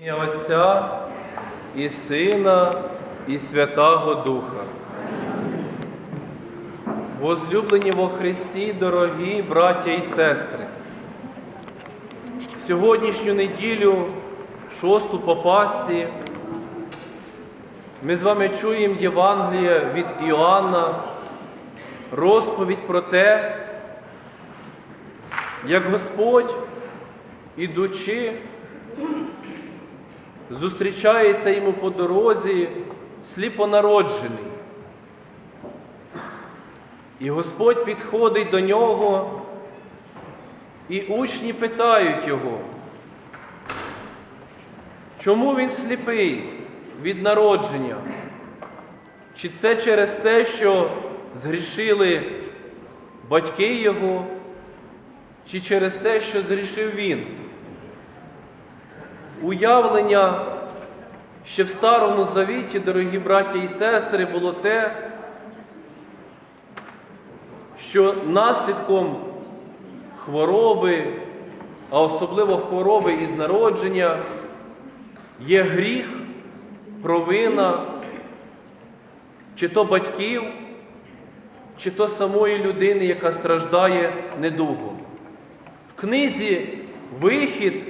Ім'я Отця і Сина, і Святого Духа. Возлюблені во Христі, дорогі браття і сестри. Сьогоднішню неділю, шосту по Пасці, ми з вами чуємо Євангеліє від Іоанна, розповідь про те, як Господь, ідучи, зустрічається йому по дорозі сліпонароджений. І Господь підходить до нього, і учні питають його, чому він сліпий від народження? Чи це через те, що згрішили батьки його, чи через те, що згрішив він? Уявлення ще в Старому Завіті, дорогі браті і сестри, було те, що наслідком хвороби, а особливо хвороби із народження, є гріх, провина, чи то батьків, чи то самої людини, яка страждає недугом. В книзі Вихід,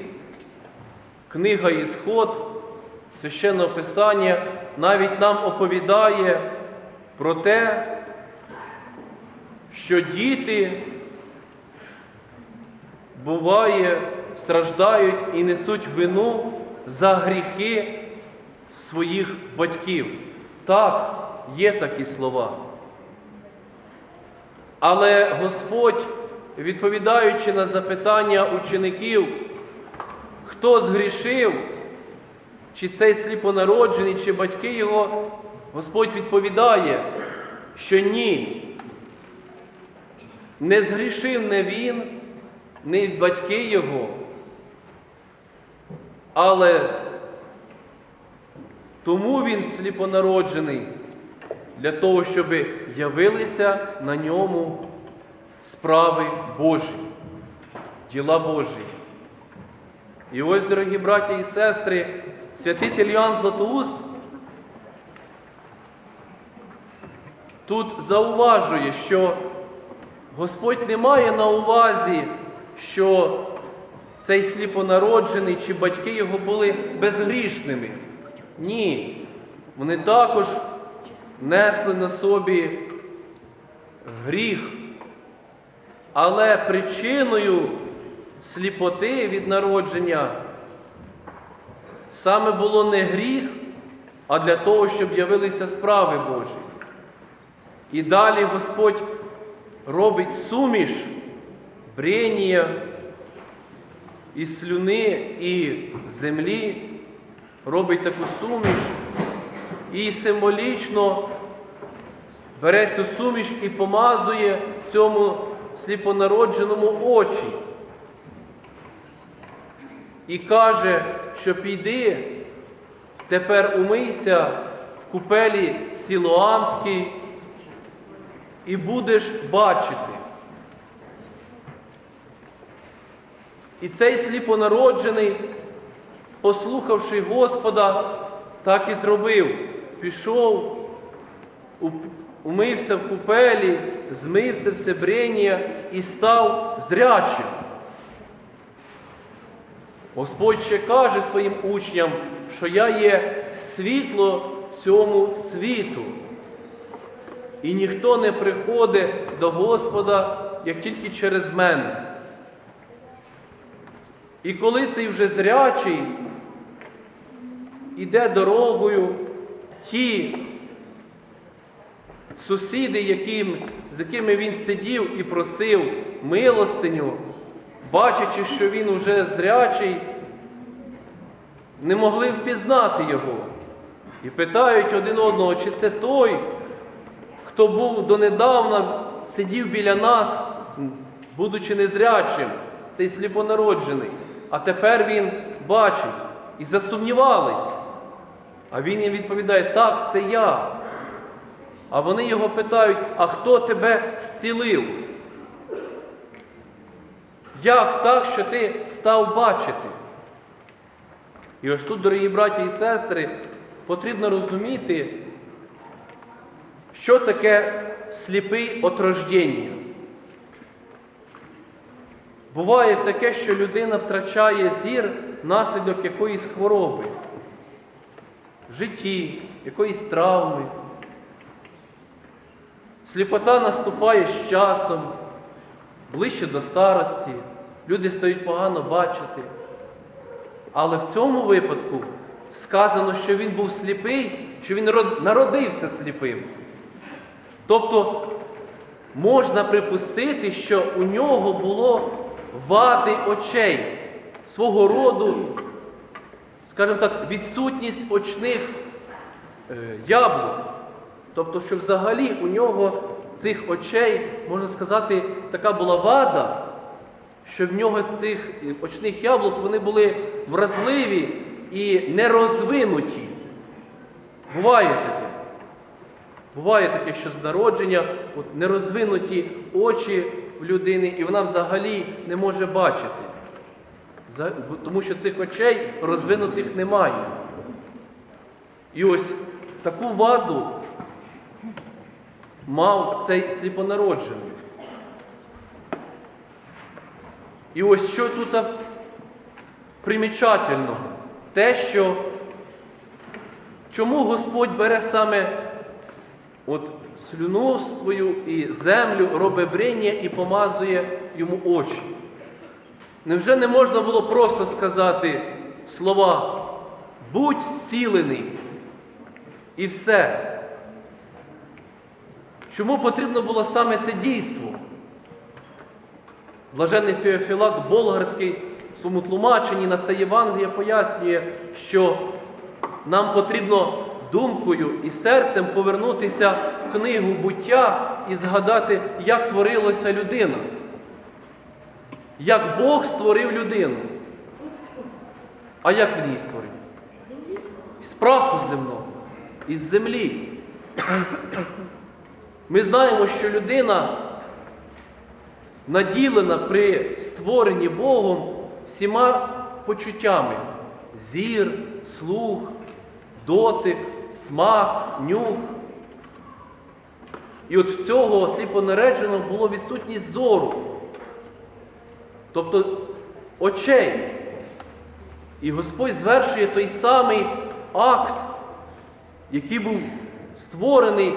книга Ісход, священне Писання навіть нам оповідає про те, що діти буває, страждають і несуть вину за гріхи своїх батьків. Так, є такі слова. Але Господь, відповідаючи на запитання учеників, хто згрішив, чи цей сліпонароджений, чи батьки його, Господь відповідає, що ні. Не згрішив не він, не батьки його, але тому він сліпонароджений, для того, щоб явилися на ньому справи Божі, діла Божі. І ось, дорогі браті і сестри, святитель Іоанн Златоуст тут зауважує, що Господь не має на увазі, що цей сліпонароджений чи батьки його були безгрішними. Ні. Вони також несли на собі гріх. Але причиною сліпоти від народження саме було не гріх, а для того, щоб явилися справи Божі. І далі Господь робить суміш брення і слюни, і землі, робить таку суміш і символічно бере цю суміш і помазує цьому сліпонародженому очі. І каже, що піди, тепер умийся в купелі Сілоамській і будеш бачити. І цей сліпонароджений, послухавши Господа, так і зробив. Пішов, умився в купелі, змив це все брення і став зрячим. Господь ще каже своїм учням, що я є світло цьому світу. І ніхто не приходить до Господа, як тільки через мене. І коли цей вже зрячий іде дорогою, ті сусіди, яким, з якими він сидів і просив милостиню, бачачи, що він уже зрячий, не могли впізнати його. І питають один одного, чи це той, хто був донедавна, сидів біля нас, будучи незрячим, цей сліпонароджений. А тепер він бачить і засумнівались. А він їм відповідає, так, це я. А вони його питають, а хто тебе зцілив? Як так, що ти став бачити? І ось тут, дорогі браті і сестри, потрібно розуміти, що таке сліпий от рождення. Буває таке, що людина втрачає зір внаслідок якоїсь хвороби, в житті, якоїсь травми. Сліпота наступає з часом, ближче до старості, люди стають погано бачити. Але в цьому випадку сказано, що він був сліпий, що він народився сліпим. Тобто можна припустити, що у нього було вади очей, свого роду, скажімо так, відсутність очних е, яблук. Тобто, що взагалі у нього тих очей, можна сказати, така була вада, що в нього цих очних яблук вони були вразливі і нерозвинуті. Буває таке. Буває таке, що з народження от, нерозвинуті очі в людини, і вона взагалі не може бачити. Тому що цих очей розвинутих немає. І ось таку ваду мав цей сліпонароджений. І ось що тут а, примічательного? Те, що чому Господь бере саме от слюну свою і землю, робить брення і помазує йому очі. Невже не можна було просто сказати слова будь зцілений і все? Чому потрібно було саме це дійство? Блажений Феофілакт Болгарський в своєму тлумаченні на це Євангеліє пояснює, що нам потрібно думкою і серцем повернутися в книгу буття і згадати, як творилася людина, як Бог створив людину. А як він її створив? З праху земного, із землі. Ми знаємо, що людина наділена при створенні Богом всіма почуттями: зір, слух, дотик, смак, нюх. І от в цього сліпонаредженого було відсутність зору, тобто очей. І Господь звершує той самий акт, який був створений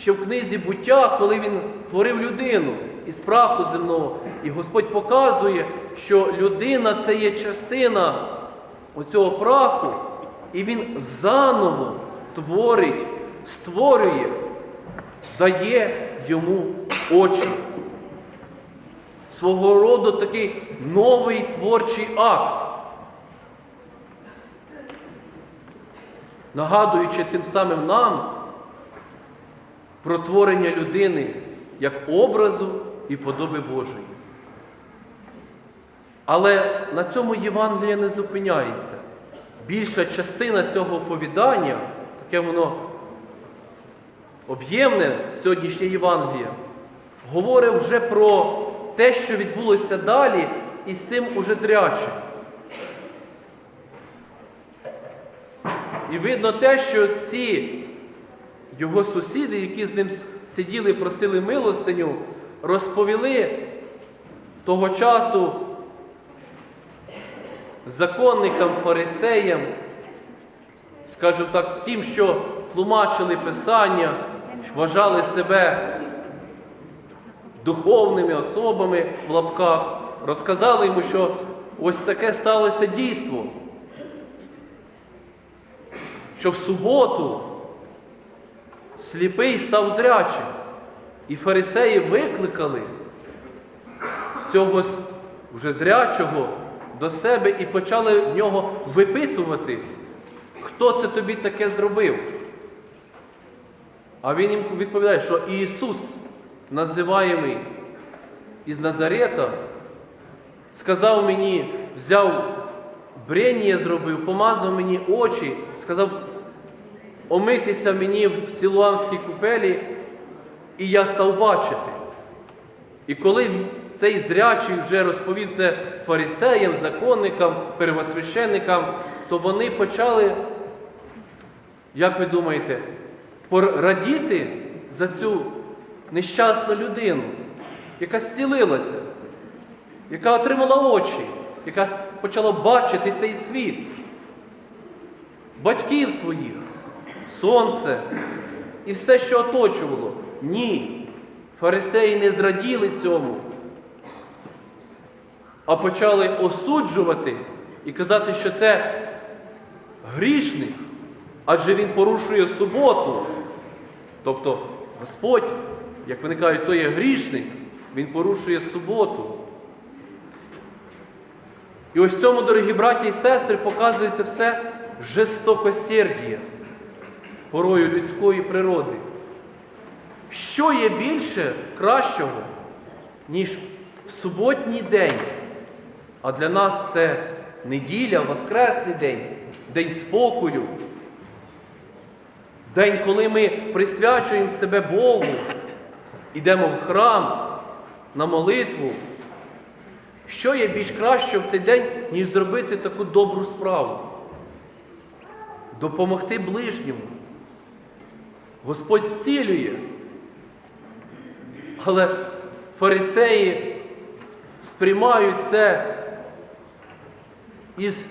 ще в книзі буття, коли він творив людину із праху земного. І Господь показує, що людина це є частина оцього праху, і він заново творить, створює, дає йому очі. Свого роду такий новий творчий акт. Нагадуючи тим самим нам про творення людини як образу і подоби Божої. Але на цьому Євангелія не зупиняється. Більша частина цього оповідання, таке воно об'ємне сьогоднішнє Євангелія, говорить вже про те, що відбулося далі, і з цим уже зрячим. І видно те, що ці його сусіди, які з ним сиділи просили милостиню, розповіли того часу законникам, фарисеям, скажімо так, тим, що тлумачили Писання, вважали себе духовними особами в лапках, розказали йому, що ось таке сталося дійство, що в суботу сліпий став зрячим. І фарисеї викликали цього вже зрячого до себе і почали в нього випитувати, хто це тобі таке зробив. А він їм відповідає, що Ісус, називаємий із Назарета, сказав мені, взяв брення зробив, помазав мені очі, сказав омитися мені в Силуамській купелі, і я став бачити. І коли цей зрячий вже розповів це фарисеям, законникам, первосвященникам, то вони почали, як ви думаєте, пор- радіти за цю нещасну людину, яка зцілилася, яка отримала очі, яка почала бачити цей світ, батьків своїх, сонце і все, що оточувало. Ні, фарисеї не зраділи цьому, а почали осуджувати і казати, що це грішник, адже він порушує суботу. Тобто Господь, як вони кажуть, то є грішник, він порушує суботу. І ось цьому, дорогі браті і сестри, показується все жестокосердія порою людської природи. Що є більше кращого, ніж в суботній день? А для нас це неділя, Воскресний день, день спокою, день, коли ми присвячуємо себе Богу, йдемо в храм на молитву. Що є більш краще в цей день, ніж зробити таку добру справу? Допомогти ближньому. Господь зцілює. Але фарисеї сприймають це із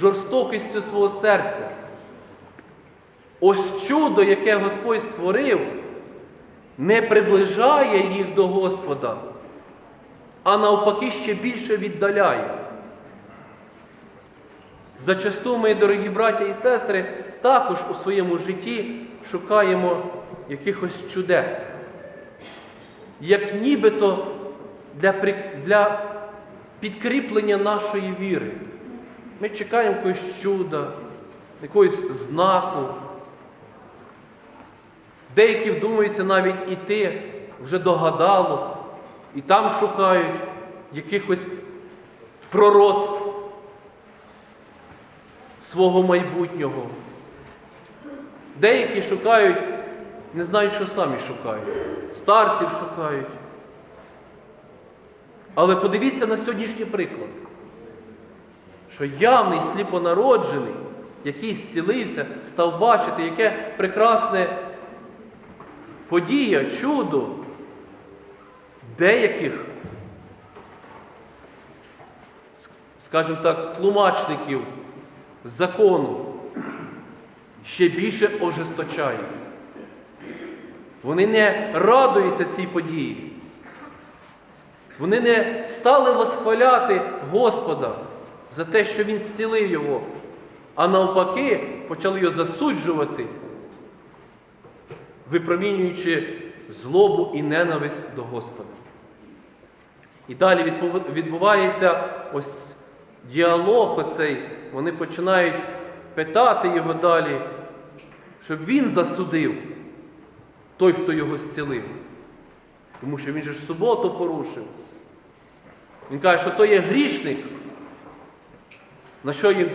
жорстокістю свого серця. Ось чудо, яке Господь створив, не приближає їх до Господа, а навпаки ще більше віддаляє. Зачасту ми, дорогі браття і сестри, також у своєму житті шукаємо якихось чудес, як нібито для, для підкріплення нашої віри. Ми чекаємо якогось чуда, якогось знаку. Деякі вдумаються навіть іти вже догадало, і там шукають якихось пророцтв свого майбутнього. Деякі шукають, не знають, що самі шукають. Старців шукають. Але подивіться на сьогоднішній приклад, що явний сліпонароджений, який зцілився, став бачити, яке прекрасне подія, чудо деяких, скажімо так, тлумачників закону ще більше ожесточає. Вони не радуються цій події. Вони не стали восхваляти Господа за те, що Він зцілив його, а навпаки почали його засуджувати, випромінюючи злобу і ненависть до Господа. І далі відбувається ось діалог оцей. Вони починають питати його далі, щоб він засудив той, хто його зцілив. Тому що він же ж суботу порушив. Він каже, що то є грішник. На що їм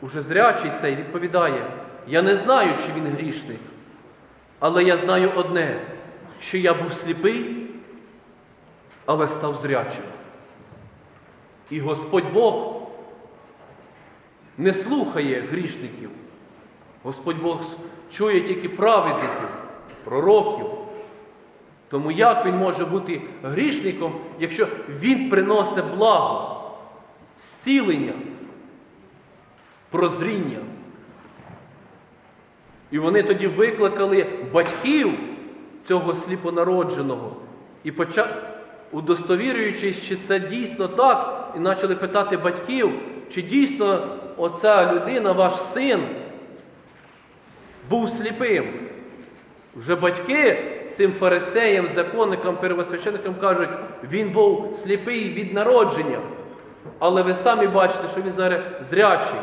уже зрячий цей відповідає: Я не знаю, чи він грішник, але я знаю одне, що я був сліпий, але став зрячим. І Господь Бог не слухає грішників. Господь Бог чує тільки праведників, пророків. Тому як він може бути грішником, якщо він приносить благо, зцілення, прозріння? І вони тоді викликали батьків цього сліпонародженого і почали, удостовірюючись, чи це дійсно так, і почали питати батьків, чи дійсно оця людина, ваш син, був сліпим. Вже батьки цим фарисеям, законникам, первосвященникам кажуть, він був сліпий від народження. Але ви самі бачите, що він зараз зрячий.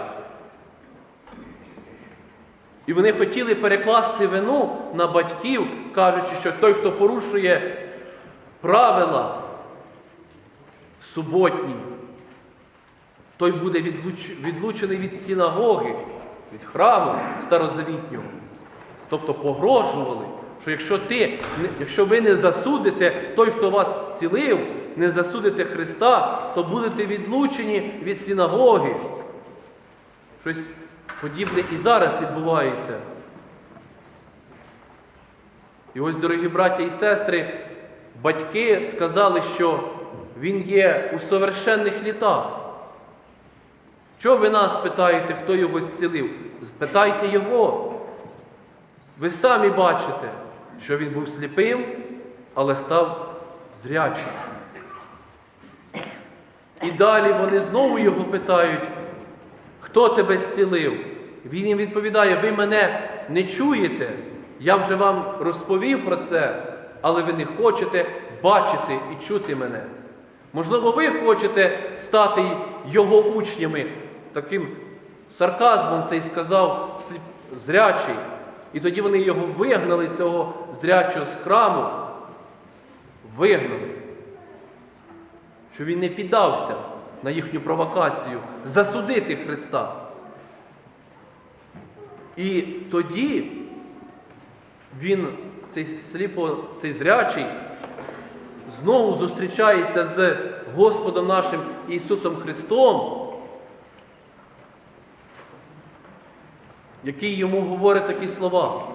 І вони хотіли перекласти вину на батьків, кажучи, що той, хто порушує правила суботні, той буде відлуч- відлучений від синагоги, від храму старозавітнього. Тобто погрожували, що якщо ти, якщо ви не засудите той, хто вас зцілив, не засудите Христа, то будете відлучені від синагоги. Щось подібне і зараз відбувається. І ось, дорогі браття і сестри, батьки сказали, що він є у совершенних літах. Чого ви нас питаєте, хто його зцілив? Спитайте його. Ви самі бачите, що він був сліпим, але став зрячим. І далі вони знову його питають, хто тебе зцілив? Він їм відповідає, ви мене не чуєте, я вже вам розповів про це, але ви не хочете бачити і чути мене. Можливо, ви хочете стати його учнями, таким сарказмом цей сказав зрячий. І тоді вони його вигнали, цього зрячого з храму, вигнали що він не піддався на їхню провокацію засудити Христа. І тоді він, цей сліпо, цей зрячий, знову зустрічається з Господом нашим Ісусом Христом, який йому говорить такі слова.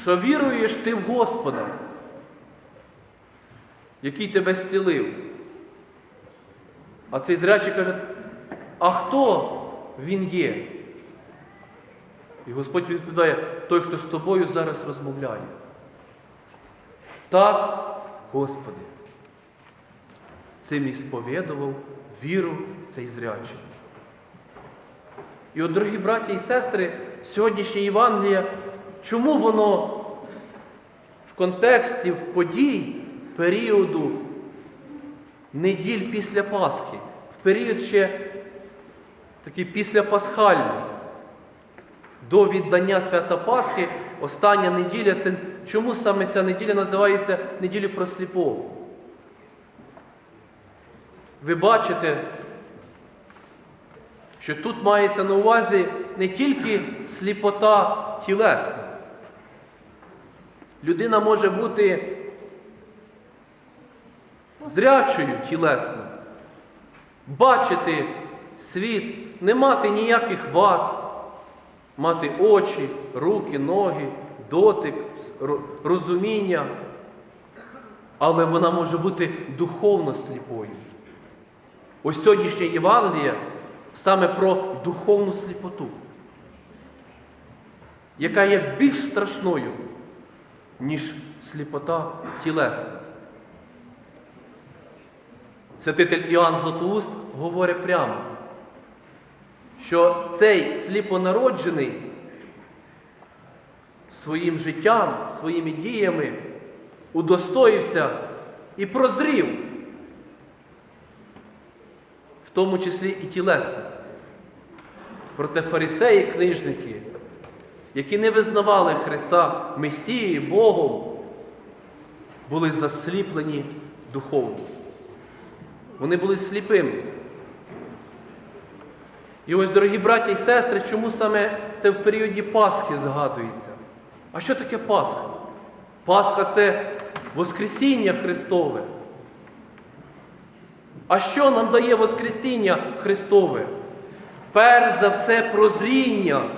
Що віруєш ти в Господа, який тебе зцілив. А цей зрячий каже, а хто він є? І Господь відповідає, той, хто з тобою зараз розмовляє. Так, Господи, цим і сповідував віру цей зрячий. І от, дорогі браті і сестри, сьогоднішнє Євангеліє, чому воно в контексті в подій періоду неділь після Пасхи, в період ще такий післяпасхальний, до віддання свята Пасхи, остання неділя, це чому саме ця неділя називається неділю про сліпого? Ви бачите, що тут мається на увазі не тільки сліпота тілесна. Людина може бути зрячою тілесно, бачити світ, не мати ніяких вад, мати очі, руки, ноги, дотик, розуміння, але вона може бути духовно сліпою. Ось сьогоднішнє Євангеліє саме про духовну сліпоту, яка є більш страшною, ніж сліпота тілесна. Святитель Іоанн Златоуст говорить прямо, що цей сліпонароджений своїм життям, своїми діями удостоївся і прозрів, тому числі і тілесно. Проте фарисеї, книжники, які не визнавали Христа Месією, Богом, були засліплені духовно. Вони були сліпими. І ось, дорогі браті і сестри, чому саме це в періоді Пасхи згадується? А що таке Пасха? Пасха це Воскресіння Христове. А що нам дає Воскресіння Христове? Перш за все прозріння.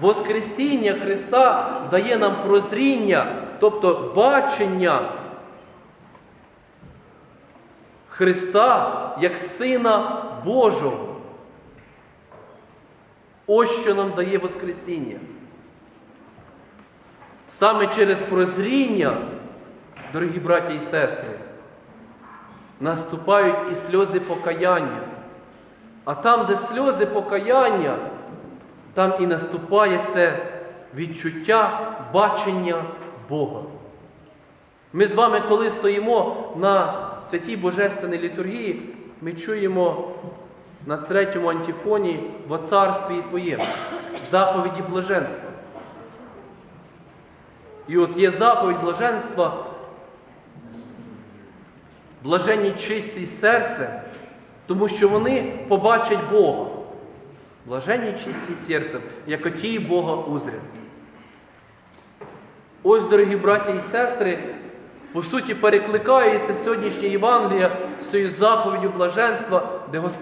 Воскресіння Христа дає нам прозріння, тобто бачення Христа як Сина Божого. Ось що нам дає Воскресіння. Саме через прозріння, дорогі браті і сестри, наступають і сльози покаяння. А там, де сльози покаяння, там і наступає це відчуття бачення Бога. Ми з вами, коли стоїмо на святій Божественній літургії, ми чуємо на третьому антифоні во царстві Твоєму, заповіді блаженства. І от є заповідь блаженства, блаженні чисті серце, тому що вони побачать Бога. Блаженні чисті серцем, як оті Бога узрять. Ось, дорогі браті і сестри, по суті, перекликається сьогоднішнє Євангелія з цією заповіддю блаженства, де Господь